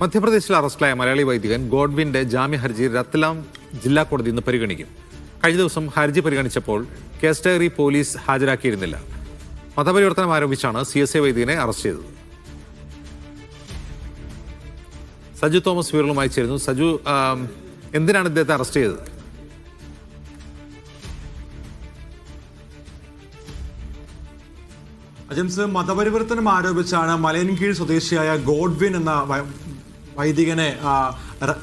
മധ്യപ്രദേശിൽ അറസ്റ്റിലായ മലയാളി വൈദികൻ ഗോഡ്വിന്റെ ജാമ്യ ഹർജി രത്ലാം ജില്ലാ കോടതി ഇന്ന് പരിഗണിക്കും. കഴിഞ്ഞ ദിവസം ഹർജി പരിഗണിച്ചപ്പോൾ കേസ് ഡയറി പോലീസ് ഹാജരാക്കിയിരുന്നില്ല. മതപരിവർത്തനം ആരോപിച്ചാണ് സി എസ് എ വൈദികനെ അറസ്റ്റ് ചെയ്തത്. സജു തോമസ് വിവരങ്ങളുമായി ചേരുന്നു. സജു എന്തിനാണ് ഇദ്ദേഹത്തെ അറസ്റ്റ് ചെയ്തത്? അജംസ് മതപരിവർത്തനം ആരോപിച്ചാണ് മലയൻകീഴ് സ്വദേശിയായ ഗോഡ്വിൻ എന്ന വൈദികനെ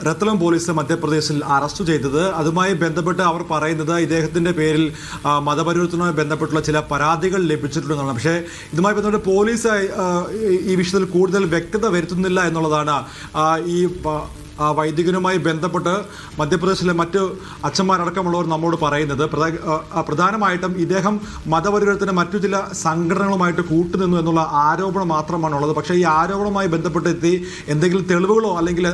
രത്ലം പോലീസ് മധ്യപ്രദേശിൽ അറസ്റ്റ് ചെയ്തത്. അതുമായി ബന്ധപ്പെട്ട് അവർ പറയുന്നത് ഇദ്ദേഹത്തിന്റെ പേരിൽ മതപരിവർത്തനവുമായി ബന്ധപ്പെട്ടുള്ള ചില പരാതികൾ ലഭിച്ചിട്ടുണ്ടെന്നാണ്. പക്ഷേ ഇതുമായി ബന്ധപ്പെട്ട് പോലീസ് ഈ- വിഷയത്തിൽ കൂടുതൽ വ്യക്തത വരുത്തുന്നില്ല എന്നുള്ളതാണ് ഈ ആ വൈദികനുമായി ബന്ധപ്പെട്ട് മധ്യപ്രദേശിലെ മറ്റ് അച്ഛന്മാരടക്കമുള്ളവർ നമ്മോട് പറയുന്നത്. പ്രധാനമായിട്ടും ഇദ്ദേഹം മതപരിവർത്തന മറ്റു ചില സംഘടനകളുമായിട്ട് കൂട്ടുനിന്നു എന്നുള്ള ആരോപണം മാത്രമാണുള്ളത്. പക്ഷേ ഈ ആരോപണവുമായി ബന്ധപ്പെട്ട് എത്തി എന്തെങ്കിലും തെളിവുകളോ അല്ലെങ്കിൽ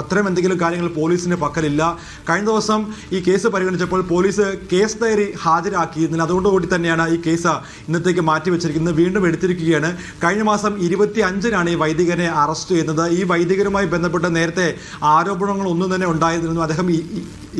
അത്തരം എന്തെങ്കിലും കാര്യങ്ങൾ പോലീസിന്റെ പക്കലില്ല. കഴിഞ്ഞ ദിവസം ഈ കേസ് പരിഗണിച്ചപ്പോൾ പോലീസ് കേസ് ഡയറി ഹാജരാക്കിയിരുന്നില്ല. അതുകൊണ്ടുകൂടി തന്നെയാണ് ഈ കേസ് ഇന്നത്തേക്ക് മാറ്റിവെച്ചിരിക്കുന്നത്. വീണ്ടും എടുത്തിരിക്കുകയാണ്. കഴിഞ്ഞ മാസം ഇരുപത്തി അഞ്ചിനാണ് ഈ വൈദികനെ അറസ്റ്റ് ചെയ്യുന്നത്. ഈ വൈദികരുമായി ബന്ധപ്പെട്ട് നേരത്തെ ആരോപണങ്ങൾ ഒന്നും തന്നെ ഉണ്ടായിരുന്നു അദ്ദേഹം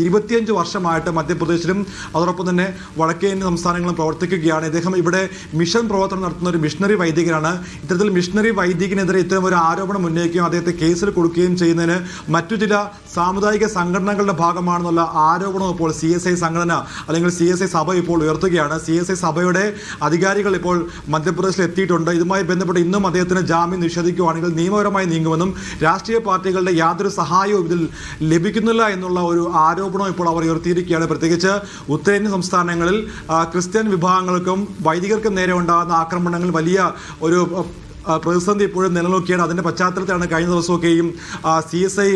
ഇരുപത്തിയഞ്ച് വർഷമായിട്ട് മധ്യപ്രദേശിലും അതോടൊപ്പം തന്നെ വടക്കേ ഇന്ത്യൻ സംസ്ഥാനങ്ങളും പ്രവർത്തിക്കുകയാണ്. ഇദ്ദേഹം ഇവിടെ മിഷൻ പ്രവർത്തനം നടത്തുന്ന ഒരു മിഷണറി വൈദികനാണ്. ഇത്തരത്തിൽ മിഷണറി വൈദികനെതിരെ ഇത്തരം ഒരു ആരോപണം ഉന്നയിക്കുകയും അദ്ദേഹത്തെ കേസിൽ കൊടുക്കുകയും ചെയ്യുന്നതിന് മറ്റു ചില സാമുദായിക സംഘടനകളുടെ ഭാഗമാണെന്നുള്ള ആരോപണം ഇപ്പോൾ സി എസ് ഐ സംഘടന അല്ലെങ്കിൽ സി എസ് ഐ സഭ ഇപ്പോൾ ഉയർത്തുകയാണ്. സി എസ് ഐ സഭയുടെ അധികാരികൾ ഇപ്പോൾ മധ്യപ്രദേശിൽ എത്തിയിട്ടുണ്ട്. ഇതുമായി ബന്ധപ്പെട്ട് ഇന്നും അദ്ദേഹത്തിന് ജാമ്യം നിഷേധിക്കുകയാണെങ്കിൽ നിയമപരമായി നീങ്ങുമെന്നും രാഷ്ട്രീയ പാർട്ടികളുടെ യാതൊരു സഹായവും ഇതിൽ ലഭിക്കുന്നില്ല എന്നുള്ള ഒരു ആരോപണം ഇപ്പോൾ അവർ ഉയർത്തിയിരിക്കുകയാണ്. പ്രത്യേകിച്ച് ഉത്തരേന്ത്യൻ സംസ്ഥാനങ്ങളിൽ ക്രിസ്ത്യൻ വിഭാഗങ്ങൾക്കും വൈദികർക്കും നേരെ ഉണ്ടാകുന്ന ആക്രമണങ്ങൾ വലിയ ഒരു പ്രതിസന്ധി ഇപ്പോഴും നിലനിൽക്കുകയാണ്. അതിന്റെ പശ്ചാത്തലത്തിലാണ് കഴിഞ്ഞ ദിവസമൊക്കെയും C S I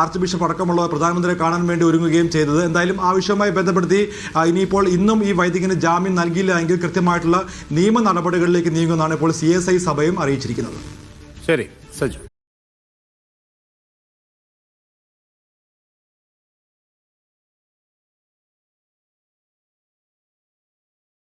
archbishop അടക്കമുള്ള പ്രധാനമന്ത്രിയെ കാണാൻ വേണ്ടി ഒരുങ്ങുകയും ചെയ്തത്. എന്തായാലും ആ വിഷയവുമായി ബന്ധപ്പെടുത്തി ഇനിയിപ്പോൾ ഇന്നും ഈ വൈദികന് ജാമ്യം നൽകിയില്ല എങ്കിൽ കൃത്യമായിട്ടുള്ള നിയമ നടപടികളിലേക്ക് നീങ്ങുമെന്നാണ് ഇപ്പോൾ സി സഭയും അറിയിച്ചിരിക്കുന്നത്. ശരി സജു.